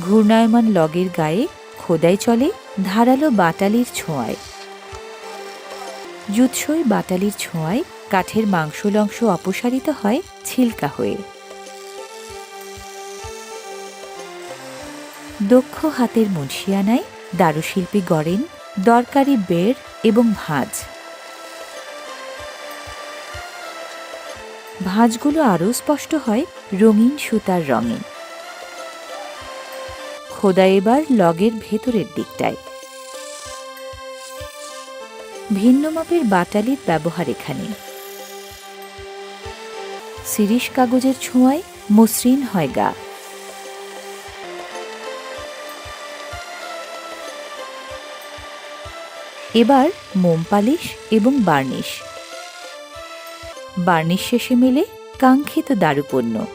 ঘূর্ণায়মান লগের গায়ে খোদাই চলে ধারালো বাটালির ছোঁয়ায়। জুৎসই বাটালির ছোঁয়ায় কাঠের মাংসল অংশ অপসারিত হয় ছিলকা হয়ে। দক্ষ হাতের মুন্সিয়ানায় দারুশিল্পী গড়েন দরকারি বের এবং ভাঁজ। ভাঁজগুলো আরও স্পষ্ট হয় রঙিন সুতার রঙে। খোদা এবার লগের ভেতরের দিকটায়। ভিন্ন মাপের বাটালির ব্যবহার এখানে। সিরিশ কাগজের ছোঁয়ায় মসৃণ হয় গা। এবার মোম পালিশ এবং বার্নিশ। বার্নিশ শেষে মেলে কাঙ্ক্ষিত দারুপণ্য।